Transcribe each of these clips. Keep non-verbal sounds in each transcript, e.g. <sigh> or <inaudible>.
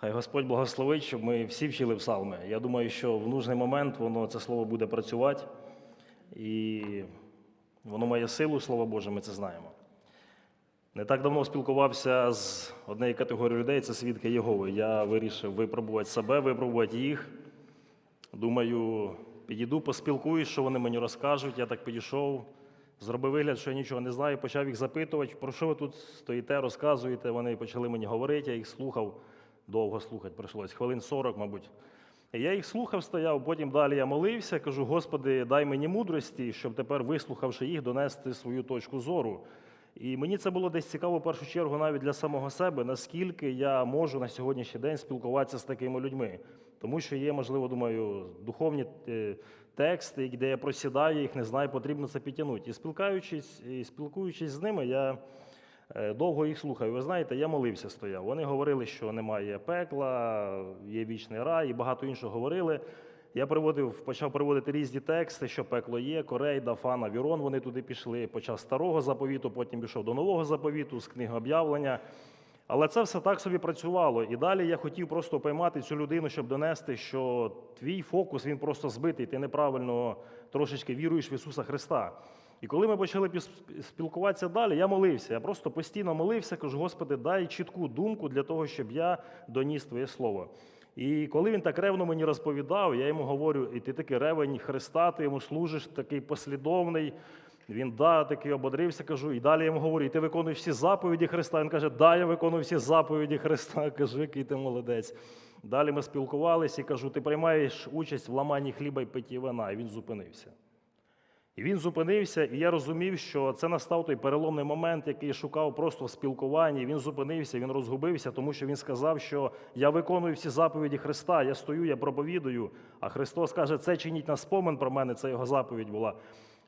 Хай Господь благословить, щоб ми всі вчили псалми. Я думаю, що в нужний момент воно це слово буде працювати, і воно має силу, Слово Боже, ми це знаємо. Не так давно спілкувався з однією категорією людей, це свідки Єгови. Я вирішив випробувати себе, випробувати їх. Думаю, підійду, поспілкуюсь, що вони мені розкажуть. Я так підійшов, зробив вигляд, що я нічого не знаю, почав їх запитувати, про що ви тут стоїте, розказуєте. Вони почали мені говорити, я їх слухав, довго слухати прийшлось, хвилин 40, мабуть. Я їх слухав, стояв, потім далі я молився, кажу, Господи, дай мені мудрості, щоб тепер, вислухавши їх, донести свою точку зору. І мені це було десь цікаво в першу чергу навіть для самого себе, наскільки я можу на сьогоднішній день спілкуватися з такими людьми. Тому що є, можливо, думаю, духовні е, тексти, де я просідаю, їх не знаю, потрібно це підтягнути. І спілкуючись, і спілкуючись з ними, я довго їх слухав. Ви знаєте, я молився стояв. Вони говорили, що немає пекла, є вічний рай і багато іншого говорили. Я приводив, почав приводити різні тексти, що пекло є, Корей, Дафана, Вірон, вони туди пішли. Почав старого заповіту, потім пішов до нового заповіту, з книги об'явлення. Але це все так собі працювало. І далі я хотів просто поймати цю людину, щоб донести, що твій фокус він просто збитий, ти неправильно трошечки віруєш в Ісуса Христа. І коли ми почали спілкуватися далі, я молився. Я просто постійно молився, кажу, Господи, дай чітку думку для того, щоб я доніс Твоє Слово. І коли він так ревно мені розповідав, я йому говорю, і ти такий ревень Христа, ти йому служиш, такий послідовний. Він да, такий ободрився, кажу, і далі я йому говорю, і ти виконуєш всі заповіді Христа. Він каже, да, я виконую всі заповіді Христа. <laughs> Кажу, який ти молодець. Далі ми спілкувалися і кажу, ти приймаєш участь в ламанні хліба і питті вина. І він зупинився. І він зупинився, і я розумів, що це настав той переломний момент, який я шукав просто в спілкуванні. Він зупинився, він розгубився, тому що він сказав, що я виконую всі заповіді Христа, я стою, я проповідую. А Христос каже, це чиніть на спомин про мене, це його заповідь була.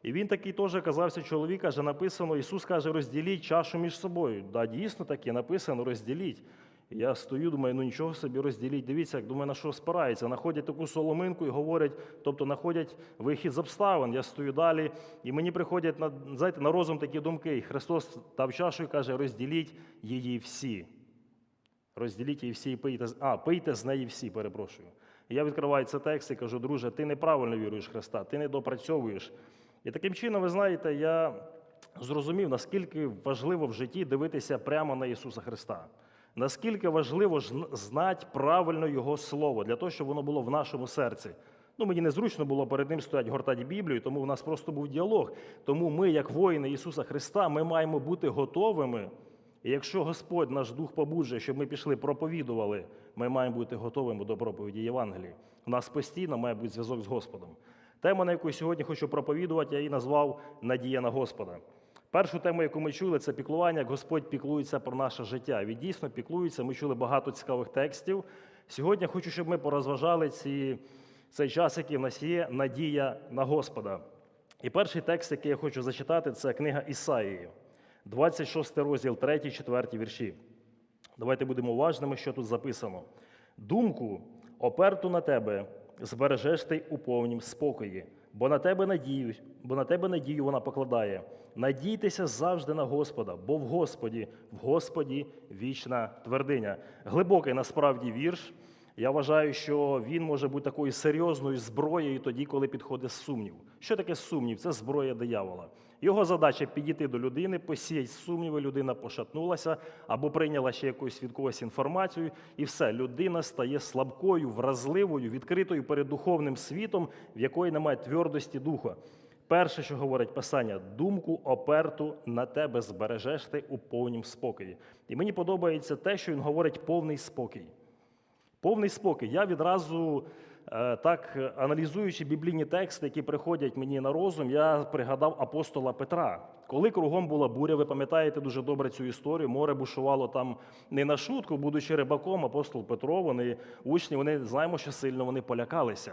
І він такий теж казався чоловік, каже, написано, Ісус каже, розділіть чашу між собою. Да, дійсно таке написано, розділіть. Я стою, думаю, ну нічого собі розділіть. Дивіться, як думаю, на що спирається. Находять таку соломинку і говорять, тобто знаходять вихід з обставин. Я стою далі, і мені приходять на знаєте, на розум такі думки. І Христос дав чашу і каже, розділіть її всі. Розділіть її всі і пийте. А, пийте з неї всі, перепрошую. І я відкриваю цей текст і кажу, друже, ти неправильно віруєш Христа, ти не допрацьовуєш. І таким чином, ви знаєте, я зрозумів, наскільки важливо в житті дивитися прямо на Ісуса Христа. Наскільки важливо ж знати правильно Його Слово для того, щоб воно було в нашому серці. Ну, мені незручно було перед ним стояти гортати Біблію, тому в нас просто був діалог. Тому ми, як воїни Ісуса Христа, ми маємо бути готовими. І якщо Господь наш дух побуджує, щоб ми пішли, проповідували, ми маємо бути готовими до проповіді Євангелії. У нас постійно має бути зв'язок з Господом. Тема, на яку сьогодні хочу проповідувати, я її назвав Надія на Господа. Першу тему, яку ми чули, це піклування, як Господь піклується про наше життя. Він дійсно піклується. Ми чули багато цікавих текстів. Сьогодні хочу, щоб ми порозважали ці, цей час, який в нас є, надія на Господа. І перший текст, який я хочу зачитати, це книга Ісаїї, 26 розділ, 3, 4 вірші. Давайте будемо уважними, що тут записано. Думку, оперту на тебе, збережеш ти у повнім спокої, бо на тебе надію, бо на тебе надію вона покладає. Надійтеся завжди на Господа, бо в Господі, в Господі вічна твердиня. Глибокий насправді вірш. Я вважаю, що він може бути такою серйозною зброєю тоді, коли підходить сумнів. Що таке сумнів? Це зброя диявола. Його задача підійти до людини, посіяти сумніви, людина пошатнулася або прийняла ще якусь від інформацію, і все, людина стає слабкою, вразливою, відкритою перед духовним світом, в якої немає твердості духа. Перше, що говорить Писання, думку оперту на тебе збережеш ти у повнім спокої. І мені подобається те, що він говорить повний спокій. Повний спокій. Я відразу, так е, аналізуючи біблійні тексти, які приходять мені на розум, я пригадав апостола Петра. Коли кругом була буря, ви пам'ятаєте дуже добре цю історію, море бушувало там не на шутку, будучи рибаком, апостол Петро, вони учні, вони знаємо, що сильно вони полякалися.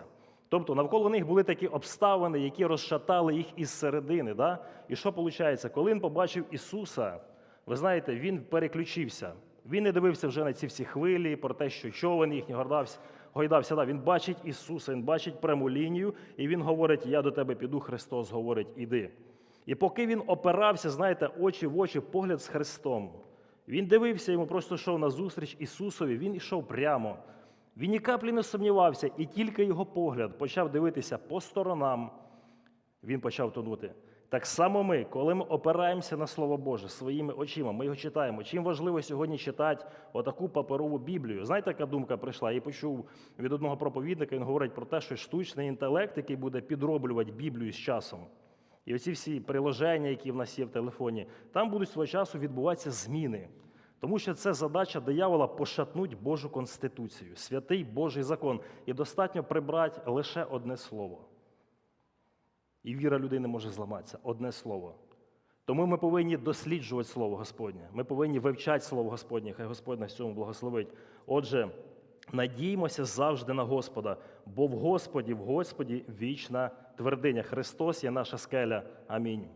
Тобто навколо них були такі обставини, які розшатали їх із середини. Да? І що виходить? Коли він побачив Ісуса, ви знаєте, він переключився. Він не дивився вже на ці всі хвилі, про те, що човен їхній гордався, гойдався. Да, він бачить Ісуса, він бачить пряму лінію, і він говорить: Я до тебе піду, Христос говорить, іди. І поки він опирався, знаєте, очі в очі, погляд з Христом, Він дивився йому, просто йшов на зустріч Ісусові, він йшов прямо. Він ні каплі не сумнівався, і тільки його погляд почав дивитися по сторонам, він почав тонути. Так само ми, коли ми опираємося на Слово Боже своїми очима, ми його читаємо. Чим важливо сьогодні читати отаку паперову Біблію? Знаєте, яка думка прийшла? Я почув від одного проповідника, він говорить про те, що штучний інтелект, який буде підроблювати Біблію з часом. І оці всі приложення, які в нас є в телефоні, там будуть свого часу відбуватися зміни. Тому що це задача диявола пошатнуть Божу конституцію, святий Божий закон. І достатньо прибрати лише одне слово. І віра людини може зламатися одне слово. Тому ми повинні досліджувати Слово Господнє. Ми повинні вивчати Слово Господнє, хай Господь нас цьому благословить. Отже, надіймося завжди на Господа, бо в Господі, в Господі вічна твердиня. Христос є наша скеля. Амінь.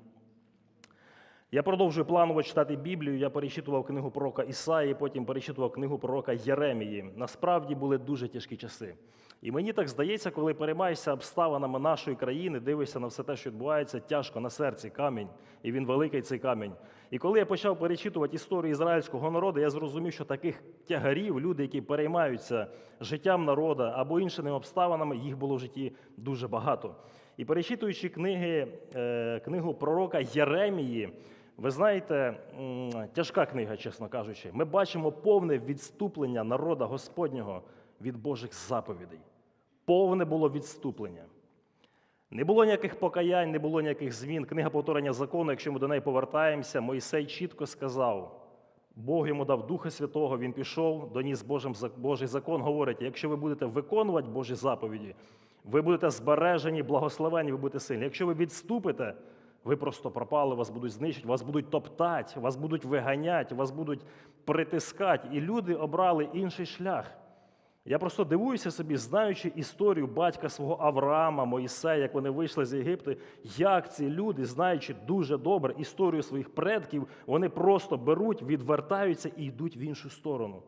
Я продовжую планово читати Біблію. Я перечитував книгу пророка Ісаї, потім перечитував книгу пророка Єремії. Насправді були дуже тяжкі часи. І мені так здається, коли переймаєшся обставинами нашої країни, дивишся на все те, що відбувається, тяжко на серці камінь, і він великий цей камінь. І коли я почав перечитувати історію ізраїльського народу, я зрозумів, що таких тягарів, люди, які переймаються життям народу або іншими обставинами, їх було в житті дуже багато. І перечитуючи книги, е, книгу пророка Єремії, ви знаєте, тяжка книга, чесно кажучи, ми бачимо повне відступлення народа Господнього від Божих заповідей. Повне було відступлення. Не було ніяких покаянь, не було ніяких змін. Книга повторення закону, якщо ми до неї повертаємося, Мойсей чітко сказав: Бог йому дав Духа Святого, він пішов, доніс Божим, Божий закон, говорить: якщо ви будете виконувати Божі заповіді, ви будете збережені, благословені, ви будете сильні. Якщо ви відступите, ви просто пропали, вас будуть знищити, вас будуть топтати, вас будуть виганяти, вас будуть притискати. І люди обрали інший шлях. Я просто дивуюся собі, знаючи історію батька свого Авраама, Моїсея, як вони вийшли з Єгипту, як ці люди, знаючи дуже добре історію своїх предків, вони просто беруть, відвертаються і йдуть в іншу сторону.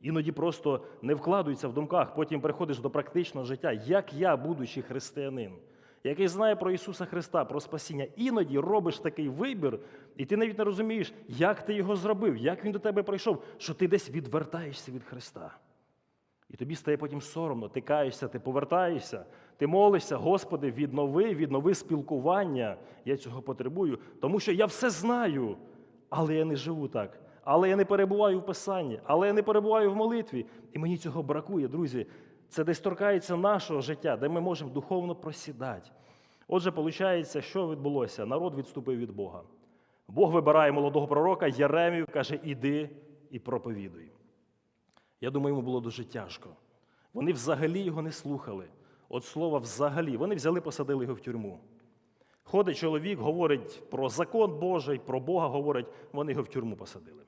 Іноді просто не вкладаються в думках, потім приходиш до практичного життя, як я, будучи християнин, який знає про Ісуса Христа, про спасіння, іноді робиш такий вибір, і ти навіть не розумієш, як ти його зробив, як він до тебе прийшов, що ти десь відвертаєшся від Христа. І тобі стає потім соромно, ти каєшся, ти повертаєшся, ти молишся, Господи, віднови, віднови спілкування. Я цього потребую, тому що я все знаю, але я не живу так. Але я не перебуваю в Писанні, але я не перебуваю в молитві. І мені цього бракує, друзі. Це десь торкається нашого життя, де ми можемо духовно просідати. Отже, виходить, що відбулося? Народ відступив від Бога. Бог вибирає молодого пророка, Єремію, каже, іди і проповідуй. Я думаю, йому було дуже тяжко. Вони взагалі його не слухали. От слова взагалі. Вони взяли, посадили його в тюрму. Ходить чоловік, говорить про закон Божий, про Бога говорить, вони його в тюрму посадили.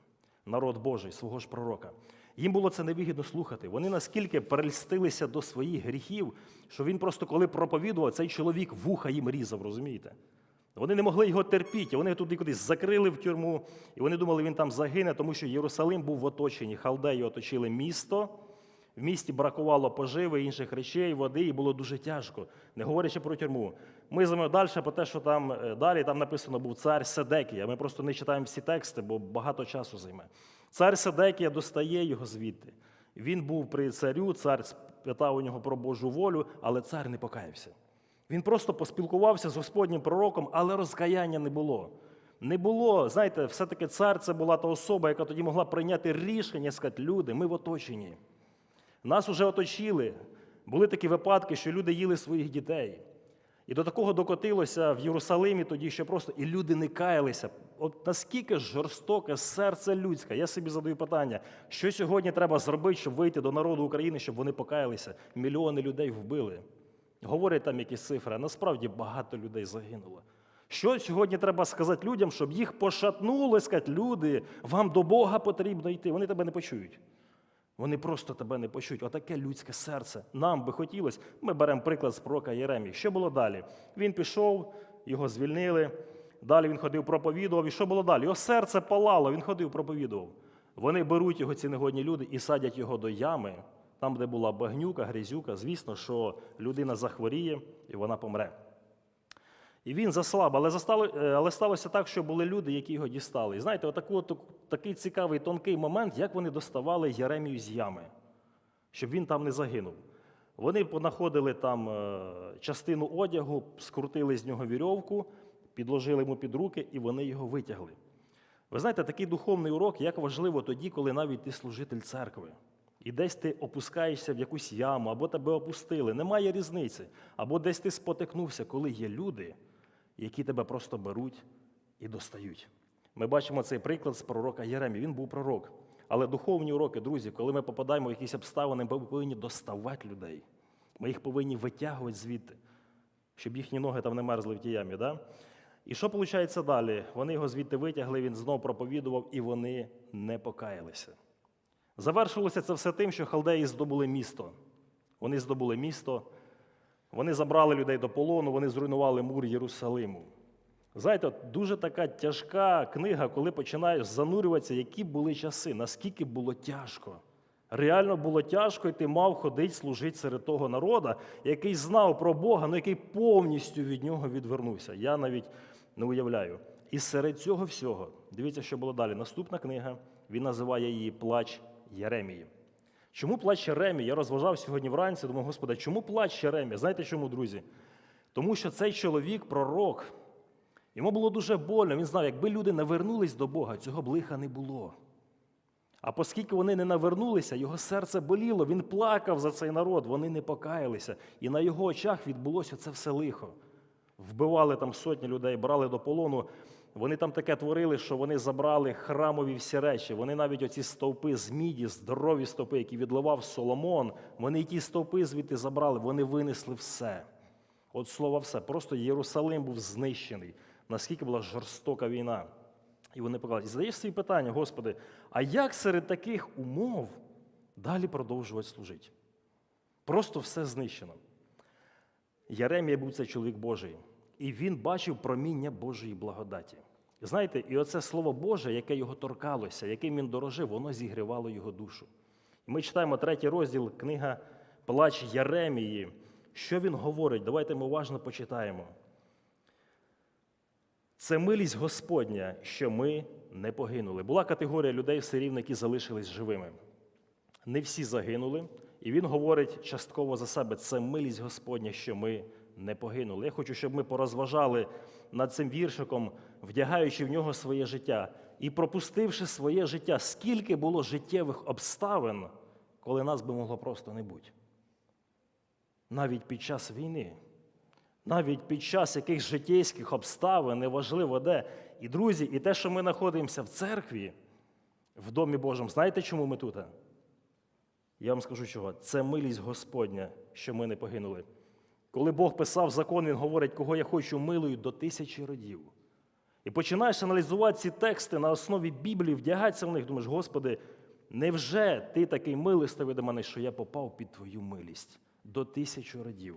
Народ Божий, свого ж пророка. Їм було це невигідно слухати. Вони наскільки перельстилися до своїх гріхів, що він просто, коли проповідував, цей чоловік вуха їм різав, розумієте? Вони не могли його терпіти, вони туди кудись закрили в тюрму, і вони думали, він там загине, тому що Єрусалим був в оточенні. Халдеї оточили місто. В місті бракувало поживи, інших речей, води, і було дуже тяжко, не говорячи про тюрму. Ми з вами далі про те, що там е, далі там написано був цар Седекія. Ми просто не читаємо всі тексти, бо багато часу займе. Цар Седекія достає його звідти. Він був при царю, цар спитав у нього про Божу волю, але цар не покаявся. Він просто поспілкувався з Господнім пророком, але розкаяння не було. Не було, знаєте, все-таки цар це була та особа, яка тоді могла прийняти рішення, сказати, люди, ми в оточенні. Нас уже оточили. Були такі випадки, що люди їли своїх дітей. І до такого докотилося в Єрусалимі тоді, що просто і люди не каялися. От наскільки жорстоке серце людське, я собі задаю питання, що сьогодні треба зробити, щоб вийти до народу України, щоб вони покаялися? Мільйони людей вбили. Говорять там якісь цифри, а насправді багато людей загинуло. Що сьогодні треба сказати людям, щоб їх пошатнули, сказати, люди, вам до Бога потрібно йти. Вони тебе не почують. Вони просто тебе не почують. Отаке людське серце. Нам би хотілося. Ми беремо приклад з пророка Єремії. Що було далі? Він пішов, його звільнили. Далі він ходив, проповідував. І що було далі? Його серце палало, він ходив, проповідував. Вони беруть його, ці негодні люди, і садять його до ями, там, де була багнюка, грязюка. Звісно, що людина захворіє і вона помре. І він заслаб, але, застало, е, але сталося так, що були люди, які його дістали. І знаєте, отаку, от, такий цікавий тонкий момент, як вони доставали Єремію з ями, щоб він там не загинув. Вони понаходили там е, частину одягу, скрутили з нього вірьовку, підложили йому під руки, і вони його витягли. Ви знаєте, такий духовний урок, як важливо тоді, коли навіть ти служитель церкви. І десь ти опускаєшся в якусь яму, або тебе опустили. Немає різниці. Або десь ти спотикнувся, коли є люди, які тебе просто беруть і достають. Ми бачимо цей приклад з пророка Єремії. Він був пророк. Але духовні уроки, друзі, коли ми попадаємо в якісь обставини, ми повинні доставати людей. Ми їх повинні витягувати звідти, щоб їхні ноги там не мерзли в тій ямі. Да? І що виходить далі? Вони його звідти витягли, він знов проповідував, і вони не покаялися. Завершилося це все тим, що халдеї здобули місто. Вони здобули місто, вони забрали людей до полону, вони зруйнували мур Єрусалиму. Знаєте, дуже така тяжка книга, коли починаєш занурюватися, які були часи, наскільки було тяжко. Реально було тяжко, і ти мав ходити служити серед того народу, який знав про Бога, але який повністю від нього відвернувся. Я навіть не уявляю. І серед цього всього, дивіться, що було далі. Наступна книга, він називає її Плач Єремії. Чому плач Єремії? Я розважав сьогодні вранці, думав, Господи, чому плач Єремії? Знаєте чому, друзі? Тому що цей чоловік, пророк, йому було дуже больно. Він знав, якби люди не вернулись до Бога, цього б лиха не було. А оскільки вони не навернулися, його серце боліло, він плакав за цей народ, вони не покаялися. І на його очах відбулося це все лихо. Вбивали там сотні людей, брали до полону. Вони там таке творили, що вони забрали храмові всі речі. Вони навіть оці стовпи з міді, здорові стовпи, які відливав Соломон, вони ті стовпи звідти забрали, вони винесли все. От слово все. Просто Єрусалим був знищений. Наскільки була жорстока війна. І вони показали. І задаєш собі питання, Господи, а як серед таких умов далі продовжувати служити? Просто все знищено. Яремія був цей чоловік Божий, і він бачив проміння Божої благодаті. Знаєте, і оце слово Боже, яке його торкалося, яким він дорожив, воно зігрівало його душу. І ми читаємо третій розділ, книга Плач Яремії. Що він говорить? Давайте ми уважно почитаємо. Це милість Господня, що ми не погинули. Була категорія людей все рівно, які залишились живими. Не всі загинули, і він говорить частково за себе: це милість Господня, що ми не погинули. Я хочу, щоб ми порозважали над цим віршиком, вдягаючи в нього своє життя і пропустивши своє життя, скільки було життєвих обставин, коли нас би могло просто не бути. Навіть під час війни. Навіть під час якихось життєйських обставин, неважливо де. І друзі, і те, що ми знаходимося в церкві, в Домі Божому, знаєте, чому ми тут? Я вам скажу чого. Це милість Господня, що ми не погинули. Коли Бог писав закон, Він говорить, кого я хочу милою до тисячі родів. І починаєш аналізувати ці тексти на основі Біблії, вдягатися в них, думаєш, Господи, невже ти такий милостивий до мене, що я попав під Твою милість до тисячі родів?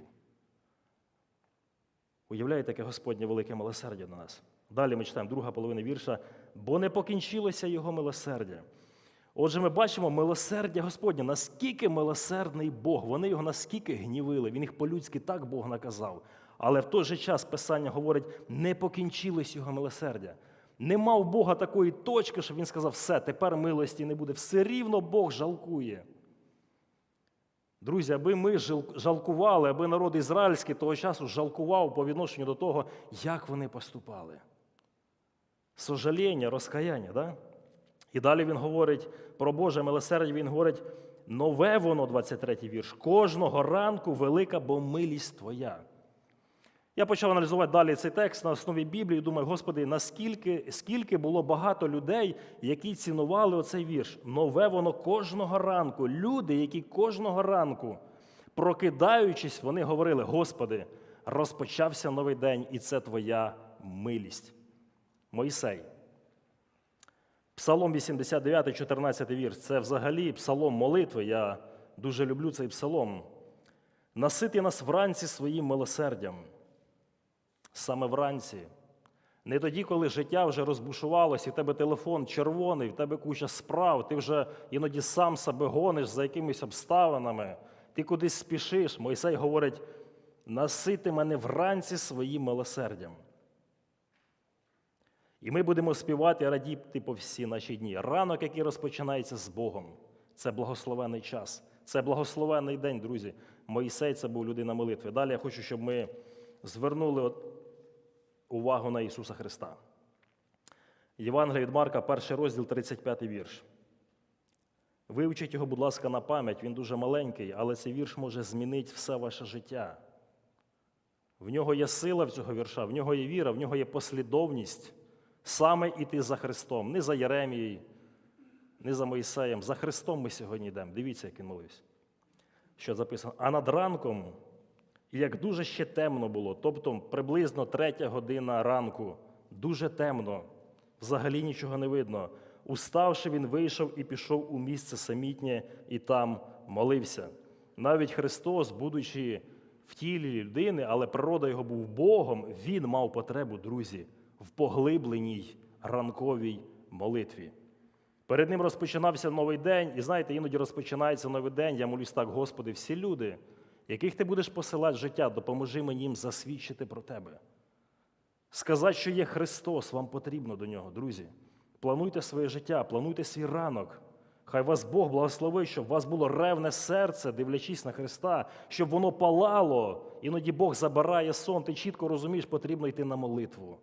Уявляєте, яке Господнє велике милосердя на нас. Далі ми читаємо друга половина вірша, бо не покінчилося його милосердя. Отже, ми бачимо милосердя Господнє, наскільки милосердний Бог. Вони його наскільки гнівили. Він їх по-людськи так Бог наказав. Але в той же час Писання говорить, не покінчилось його милосердя. Нема у Бога такої точки, щоб він сказав, все, тепер милості не буде. Все рівно Бог жалкує. Друзі, аби ми жалкували, аби народ ізраїльський того часу жалкував по відношенню до того, як вони поступали. Сожаління, розкаяння. Да? І далі він говорить про Боже милосердя, він говорить, нове воно, 23 вірш, кожного ранку велика, бо милість твоя. Я почав аналізувати далі цей текст на основі Біблії і думаю, Господи, наскільки скільки було багато людей, які цінували оцей вірш. Нове воно кожного ранку. Люди, які кожного ранку, прокидаючись, вони говорили: Господи, розпочався новий день, і це Твоя милість. Мойсей. Псалом 89, 14 вірш. Це взагалі псалом молитви. Я дуже люблю цей псалом. Насити нас вранці своїм милосердям. Саме вранці. Не тоді, коли життя вже розбушувалося, і в тебе телефон червоний, в тебе куча справ, ти вже іноді сам себе гониш за якимись обставинами, ти кудись спішиш. Мойсей говорить: насити мене вранці своїм милосердям. І ми будемо співати радіти по всі наші дні. Ранок, який розпочинається з Богом, це благословений час, це благословений день, друзі. Моїсей це був людина молитви. Далі я хочу, щоб ми звернули увагу на Ісуса Христа. Євангелія від Марка, перший розділ, 35 вірш. Вивчіть його, будь ласка, на пам'ять, він дуже маленький, але цей вірш може змінити все ваше життя. В нього є сила в цього вірша, в нього є віра, в нього є послідовність саме іти за Христом, не за Єремією, не за Моїсеєм. За Христом ми сьогодні йдемо. Дивіться, як він молився. Що записано? А над ранком, як дуже ще темно було, тобто приблизно третя година ранку, дуже темно, взагалі нічого не видно. Уставши, він вийшов і пішов у місце самітнє і там молився. Навіть Христос, будучи в тілі людини, але природа його був Богом, він мав потребу, друзі, в поглибленій ранковій молитві. Перед ним розпочинався новий день, і знаєте, іноді розпочинається новий день. Я молюсь так, Господи, всі люди, яких ти будеш посилати життя, допоможи мені їм засвідчити про тебе. Сказати, що є Христос, вам потрібно до нього, друзі. Плануйте своє життя, плануйте свій ранок. Хай вас Бог благословить, щоб у вас було ревне серце, дивлячись на Христа, щоб воно палало. Іноді Бог забирає сон, ти чітко розумієш, потрібно йти на молитву.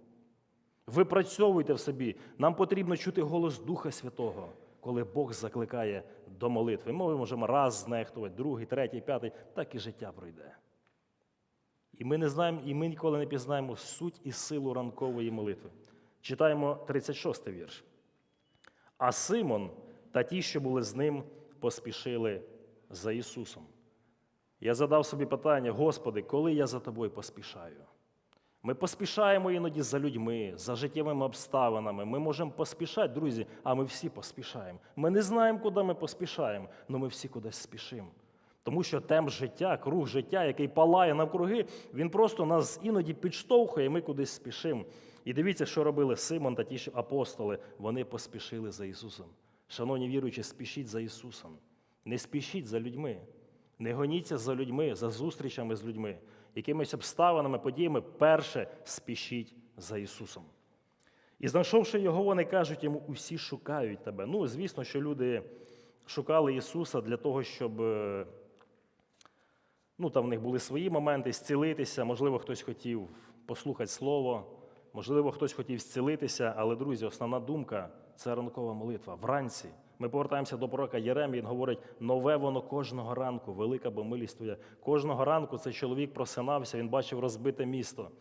Випрацьовуйте в собі. Нам потрібно чути голос Духа Святого, коли Бог закликає до молитви. Ми можемо раз знехтувати, другий, третій, п'ятий, так і життя пройде. І ми не знаємо, і ми ніколи не пізнаємо суть і силу ранкової молитви. Читаємо 36 й вірш. А Симон та ті, що були з ним, поспішили за Ісусом. Я задав собі питання: Господи, коли я за тобою поспішаю? Ми поспішаємо іноді за людьми, за життєвими обставинами. Ми можемо поспішати, друзі, а ми всі поспішаємо. Ми не знаємо, куди ми поспішаємо, але ми всі кудись спішимо. Тому що темп життя, круг життя, який палає навкруги, він просто нас іноді підштовхує, і ми кудись спішимо. І дивіться, що робили Симон та ті ж апостоли. Вони поспішили за Ісусом. Шановні віруючі, спішіть за Ісусом. Не спішіть за людьми. Не гоніться за людьми, за зустрічами з людьми, якимись обставинами, подіями. Перше спішіть за Ісусом. І знайшовши його, вони кажуть йому, усі шукають тебе. Ну, звісно, що люди шукали Ісуса для того, щоб е, ну, там в них були свої моменти, зцілитися. Можливо, хтось хотів послухати Слово, можливо, хтось хотів зцілитися, але, друзі, основна думка це ранкова молитва. Вранці. Ми повертаємося до пророка Єремії, він говорить, нове воно кожного ранку, велика бо милість твоя. Кожного ранку цей чоловік просинався, він бачив розбите місто.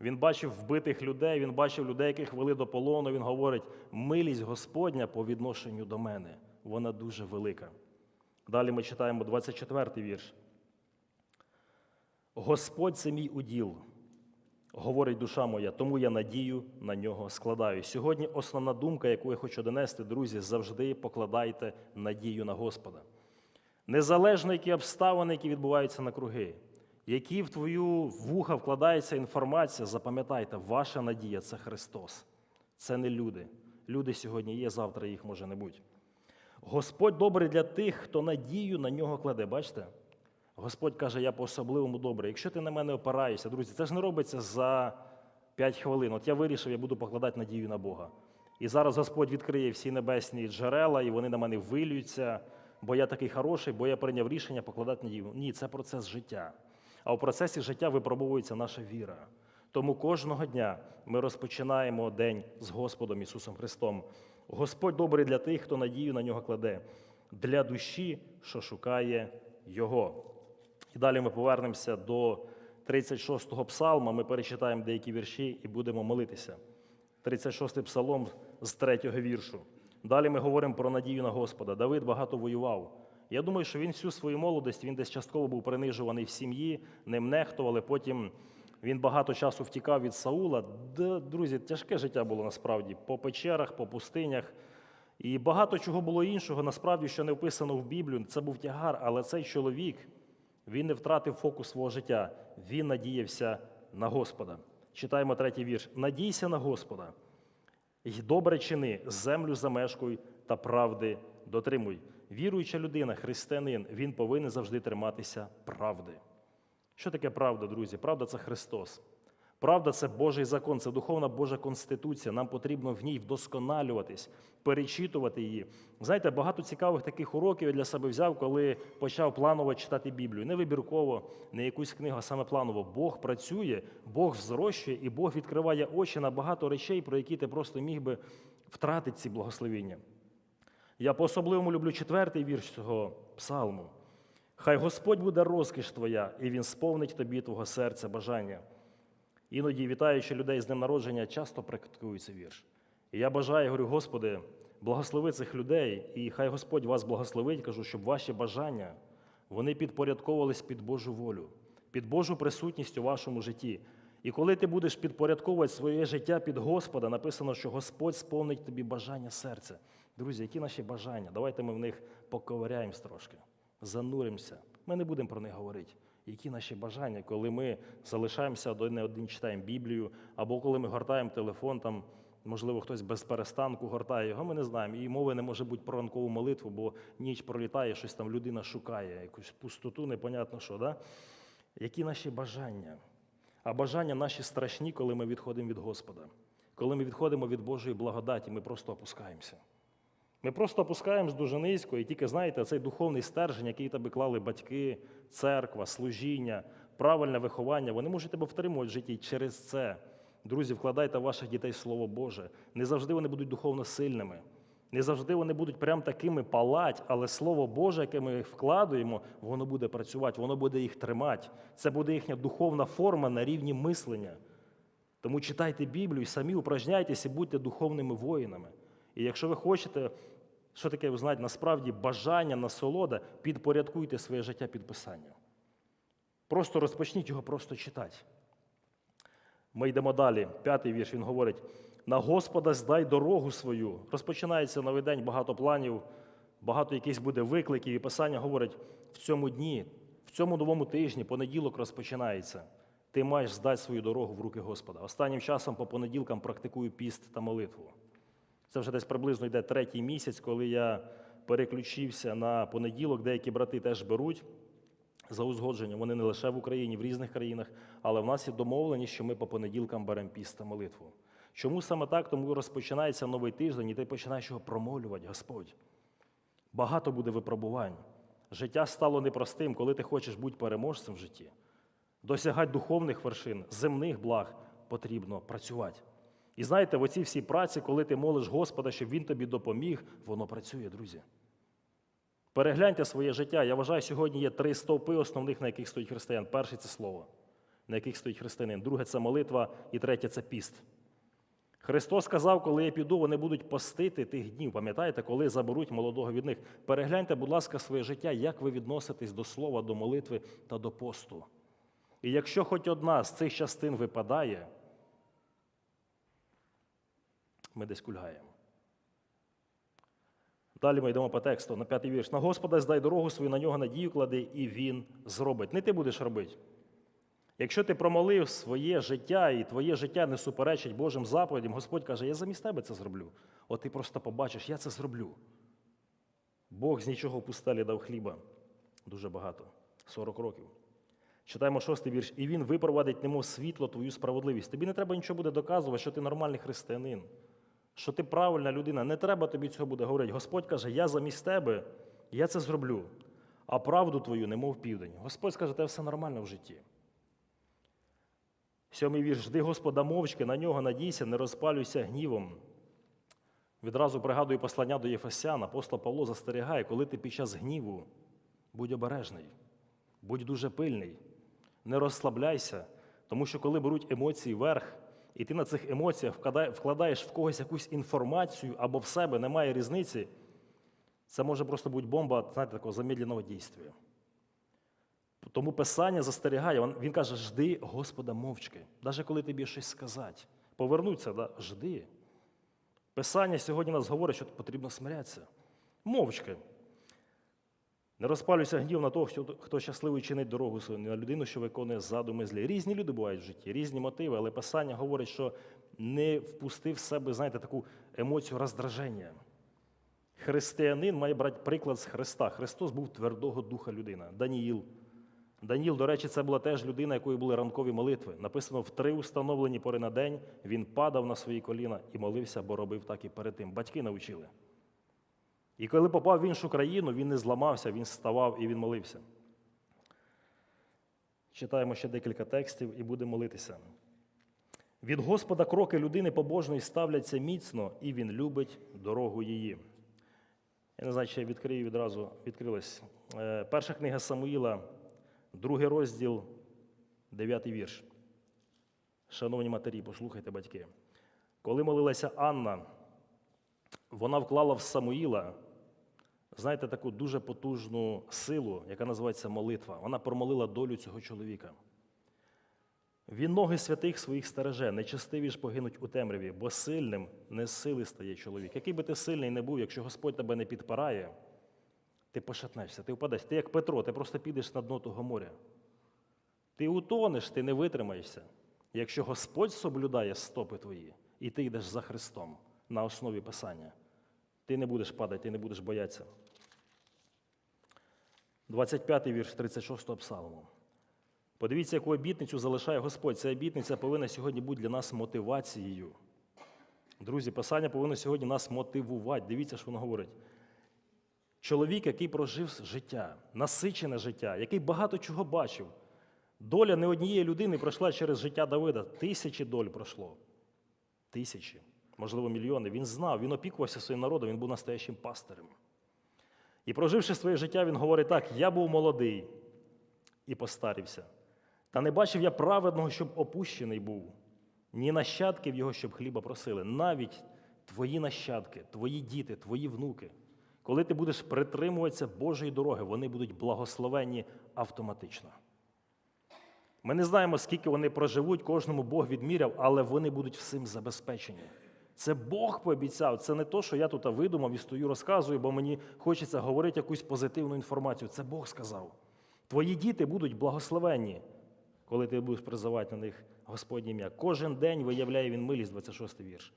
Він бачив вбитих людей, він бачив людей, яких вели до полону. Він говорить, милість Господня по відношенню до мене. Вона дуже велика. Далі ми читаємо 24-й вірш. Господь це мій уділ, говорить душа моя, тому я надію на нього складаю. Сьогодні основна думка, яку я хочу донести, друзі, завжди покладайте надію на Господа. Незалежно, які обставини, які відбуваються на круги, які в твою вуха вкладається інформація, запам'ятайте, ваша надія це Христос, це не люди. Люди сьогодні є, завтра їх може не бути. Господь добрий для тих, хто надію на нього кладе. Бачите? Господь каже, я по-особливому добрий. Якщо ти на мене опираєшся, друзі, це ж не робиться за 5 хвилин. От я вирішив, я буду покладати надію на Бога. І зараз Господь відкриє всі небесні джерела, і вони на мене вилюються, бо я такий хороший, бо я прийняв рішення покладати надію. Ні, це процес життя. А у процесі життя випробовується наша віра. Тому кожного дня ми розпочинаємо день з Господом Ісусом Христом. Господь добрий для тих, хто надію на нього кладе, для душі, що шукає Його. І далі ми повернемося до 36-го псалма. Ми перечитаємо деякі вірші і будемо молитися. 36-й псалом з 3-го віршу. Далі ми говоримо про надію на Господа. Давид багато воював. Я думаю, що він всю свою молодість, він десь частково був принижуваний в сім'ї, ним нехтували. Потім він багато часу втікав від Саула. Друзі, тяжке життя було насправді по печерах, по пустинях. І багато чого було іншого, насправді, що не вписано в Біблію. Це був тягар, але цей чоловік він не втратив фокус свого життя. Він надіявся на Господа. Читаємо третій вірш. Надійся на Господа. й добре чини, землю замешкуй та правди дотримуй. Віруюча людина, християнин, він повинен завжди триматися правди. Що таке правда, друзі? Правда це Христос. Правда це Божий закон, це духовна Божа конституція. Нам потрібно в ній вдосконалюватись, перечитувати її. Знаєте, багато цікавих таких уроків я для себе взяв, коли почав планово читати Біблію. Не вибірково, не якусь книгу, а саме планово. Бог працює, Бог взрощує і Бог відкриває очі на багато речей, про які ти просто міг би втратити ці благословіння. Я по-особливому люблю четвертий вірш цього псалму. Хай Господь буде розкіш твоя, і Він сповнить тобі твого серця бажання. Іноді, вітаючи людей з днем народження, часто практикую цей вірш. І я бажаю, говорю, Господи, благослови цих людей, і хай Господь вас благословить, кажу, щоб ваші бажання вони підпорядковувались під Божу волю, під Божу присутність у вашому житті. І коли ти будеш підпорядковувати своє життя під Господа, написано, що Господь сповнить тобі бажання серця. Друзі, які наші бажання? Давайте ми в них поковиряємось трошки, зануримося. Ми не будемо про них говорити. Які наші бажання, коли ми залишаємося на один читаємо Біблію, або коли ми гортаємо телефон, там, можливо, хтось без перестанку гортає його, ми не знаємо. І мови не може бути про ранкову молитву, бо ніч пролітає, щось там людина шукає, якусь пустоту, непонятно що. Да? Які наші бажання? А бажання наші страшні, коли ми відходимо від Господа. Коли ми відходимо від Божої благодаті, ми просто опускаємося. Ми просто опускаємось дуже низько, і тільки знаєте, цей духовний стержень, який тебе клали батьки, церква, служіння, правильне виховання, вони можуть тебе втримувати в житті через це. Друзі, вкладайте в ваших дітей Слово Боже. Не завжди вони будуть духовно сильними. Не завжди вони будуть прям такими палать, але Слово Боже, яке ми вкладуємо, воно буде працювати, воно буде їх тримати. Це буде їхня духовна форма на рівні мислення. Тому читайте Біблію самі упражняйтеся, і будьте духовними воїнами. І якщо ви хочете, що таке, ви знаєте, насправді бажання, насолода, підпорядкуйте своє життя під Писання. Просто розпочніть його просто читати. Ми йдемо далі. П'ятий вірш він говорить: на Господа здай дорогу свою. Розпочинається новий день, багато планів, багато якихось буде викликів. І Писання говорить, в цьому дні, в цьому новому тижні, понеділок розпочинається. Ти маєш здати свою дорогу в руки Господа. Останнім часом по понеділкам практикую піст та молитву. Це вже десь приблизно йде третій місяць, коли я переключився на понеділок. Деякі брати теж беруть за узгодженням. Вони не лише в Україні, в різних країнах, але в нас є домовленість, що ми по понеділкам беремо піст та молитву. Чому саме так? Тому розпочинається новий тиждень, і ти починаєш його промовлювати, Господь. Багато буде випробувань. Життя стало непростим, коли ти хочеш бути переможцем в житті. Досягати духовних вершин, земних благ потрібно працювати. І знаєте, в оцій всій праці, коли ти молиш Господа, щоб Він тобі допоміг, воно працює, друзі. Перегляньте своє життя. Я вважаю, сьогодні є три стовпи основних, на яких стоїть християн. Перший це слово, на яких стоїть християнин. Друге це молитва, і третє це піст. Христос сказав, коли я піду, вони будуть постити тих днів. Пам'ятаєте, коли заберуть молодого від них. Перегляньте, будь ласка, своє життя, як ви відноситесь до слова, до молитви та до посту. І якщо хоч одна з цих частин випадає, ми десь кульгаємо. Далі ми йдемо по тексту на п'ятий вірш. На Господа здай дорогу свою, на нього надію клади, і Він зробить. Не ти будеш робити. Якщо ти промолив своє життя, і твоє життя не суперечить Божим заповідям, Господь каже, я замість тебе це зроблю. От ти просто побачиш, я це зроблю. Бог з нічого в пустелі дав хліба. Дуже багато 40 років. Читаємо шостий вірш. І він випровадить, немов світло, твою справедливість. Тобі не треба нічого буде доказувати, що ти нормальний християнин, що ти правильна людина. Не треба тобі цього буде говорити. Господь каже, я замість тебе, я це зроблю, а правду твою, немов південь. Господь скаже, тебе все нормально в житті. Сьомий вірш. Жди Господа мовчки, на нього надійся, не розпалюйся гнівом. Відразу пригадую послання до Єфесян, апостол Павло застерігає, коли ти під час гніву, будь обережний, будь дуже пильний, не розслабляйся, тому що коли беруть емоції вверх, і ти на цих емоціях вкладаєш в когось якусь інформацію або в себе немає різниці, це може просто бути бомба, знаєте, такого замедленого дійства. Тому Писання застерігає, він, каже, жди Господа мовчки, навіть коли тобі щось сказати. Повернуться, да? жди. Писання сьогодні нас говорить, що потрібно смирятися. Мовчки. Не розпалюйся гнів на того, хто щасливий чинить дорогу свою, на людину, що виконує задуми злі. Різні люди бувають в житті, різні мотиви, але Писання говорить, що не впустив в себе, знаєте, таку емоцію роздраження. Християнин має брати приклад з Христа. Христос був твердого духа людина. Даніїл, Даніл, до речі, це була теж людина, якої були ранкові молитви. Написано, в три установлені пори на день він падав на свої коліна і молився, бо робив так і перед тим. Батьки навчили. І коли попав в іншу країну, він не зламався, він вставав і він молився. Читаємо ще декілька текстів і будемо молитися. Від Господа кроки людини побожної ставляться міцно, і він любить дорогу її. Я не знаю, чи я відкрию відразу відкрилась. Е, Перша книга Самуїла, другий розділ, дев'ятий вірш. Шановні матері, послухайте, батьки. Коли молилася Анна, вона вклала в Самуїла, знаєте, таку дуже потужну силу, яка називається молитва. Вона промолила долю цього чоловіка. Він ноги святих своїх стереже, нечестиві ж погинуть у темряві, бо сильним не з сили стає чоловік. Який би ти сильний не був, якщо Господь тебе не підпирає, ти пошатнешся, ти впадеш. Ти як Петро, ти просто підеш на дно того моря. Ти утонеш, ти не витримаєшся. Якщо Господь соблюдає стопи твої, і ти йдеш за Христом на основі Писання, ти не будеш падати, ти не будеш боятися. 25-й вірш 36-го псалму. Подивіться, яку обітницю залишає Господь. Ця обітниця повинна сьогодні бути для нас мотивацією. Друзі, Писання повинно сьогодні нас мотивувати. Дивіться, що воно говорить. Чоловік, який прожив життя, насичене життя, який багато чого бачив. Доля не однієї людини пройшла через життя Давида. Тисячі доль пройшло. Тисячі, можливо, мільйони. Він знав, він опікувався своїм народом, він був настоящим пастирем. І проживши своє життя, він говорить так: я був молодий і постарівся. Та не бачив я праведного, щоб опущений був, ні нащадків його, щоб хліба просили. Навіть твої нащадки, твої діти, твої внуки, коли ти будеш притримуватися Божої дороги, вони будуть благословенні автоматично. Ми не знаємо, скільки вони проживуть, кожному Бог відміряв, але вони будуть всім забезпечені. Це Бог пообіцяв. Це не то, що я тут видумав і стою, розказую, бо мені хочеться говорити якусь позитивну інформацію. Це Бог сказав. Твої діти будуть благословенні, коли ти будеш призивати на них Господнє ім'я. Кожен день виявляє він милість, 26 вірш.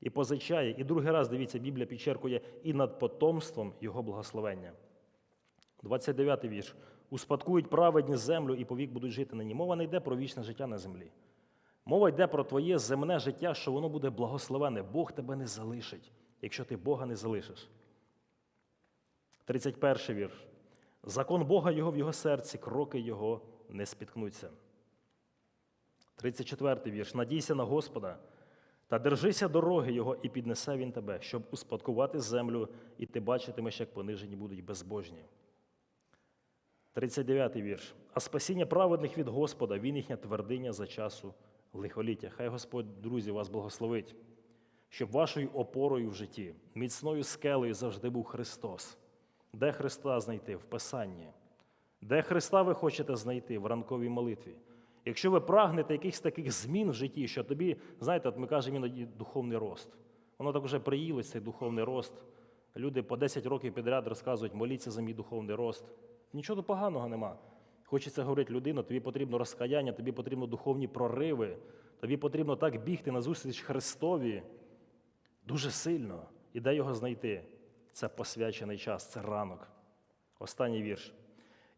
І позичає, і другий раз, дивіться, Біблія підчеркує і над потомством його благословення. 29 вірш. Успадкують праведні землю і повік будуть жити на ній. Мова не йде про вічне життя на землі. Мова йде про твоє земне життя, що воно буде благословене. Бог тебе не залишить, якщо ти Бога не залишиш. 31 вірш. Закон Бога його в його серці, кроки його не спіткнуться. 34 вірш. Надійся на Господа та держися дороги Його, і піднесе Він тебе, щоб успадкувати землю, і ти бачитимеш, як понижені будуть безбожні. 39 вірш. А спасіння праведних від Господа, Він їхня твердиня за часу лихоліття. Хай Господь, друзі, вас благословить, щоб вашою опорою в житті, міцною скелею завжди був Христос. Де Христа знайти? В Писанні. Де Христа ви хочете знайти в ранковій молитві? Якщо ви прагнете якихось таких змін в житті, що тобі, знаєте, от ми кажемо іноді духовний рост. Воно так вже приїлось, цей духовний рост. Люди по 10 років підряд розказують, моліться за мій духовний рост. Нічого поганого нема. Хочеться говорити людину, тобі потрібно розкаяння, тобі потрібно духовні прориви, тобі потрібно так бігти на зустріч Христові дуже сильно. І де його знайти? Це посвячений час, це ранок. Останній вірш.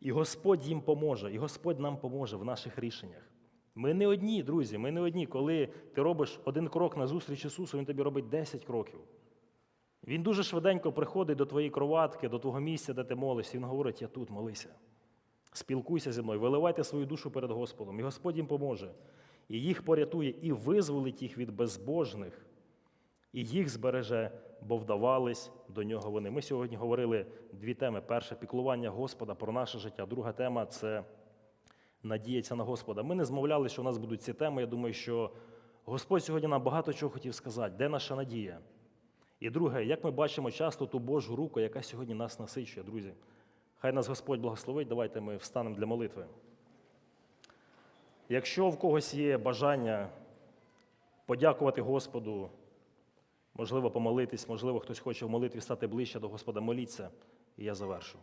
І Господь їм поможе, і Господь нам поможе в наших рішеннях. Ми не одні, друзі, ми не одні. Коли ти робиш один крок на зустріч Ісусу, Він тобі робить 10 кроків. Він дуже швиденько приходить до твоєї кроватки, до твого місця, де ти молишся. Він говорить: я тут, молися. Спілкуйся зі мною, виливайте свою душу перед Господом, і Господь їм поможе. І їх порятує, і визволить їх від безбожних, і їх збереже, бо вдавались до нього вони. Ми сьогодні говорили дві теми: перше піклування Господа про наше життя. Друга тема це надіятися на Господа. Ми не змовляли, що у нас будуть ці теми. Я думаю, що Господь сьогодні нам багато чого хотів сказати, де наша надія. І друге, як ми бачимо часто ту Божу руку, яка сьогодні нас насичує, друзі. Хай нас Господь благословить, давайте ми встанемо для молитви. Якщо в когось є бажання подякувати Господу, можливо, помолитись, можливо, хтось хоче в молитві стати ближче до Господа, моліться, і я завершу.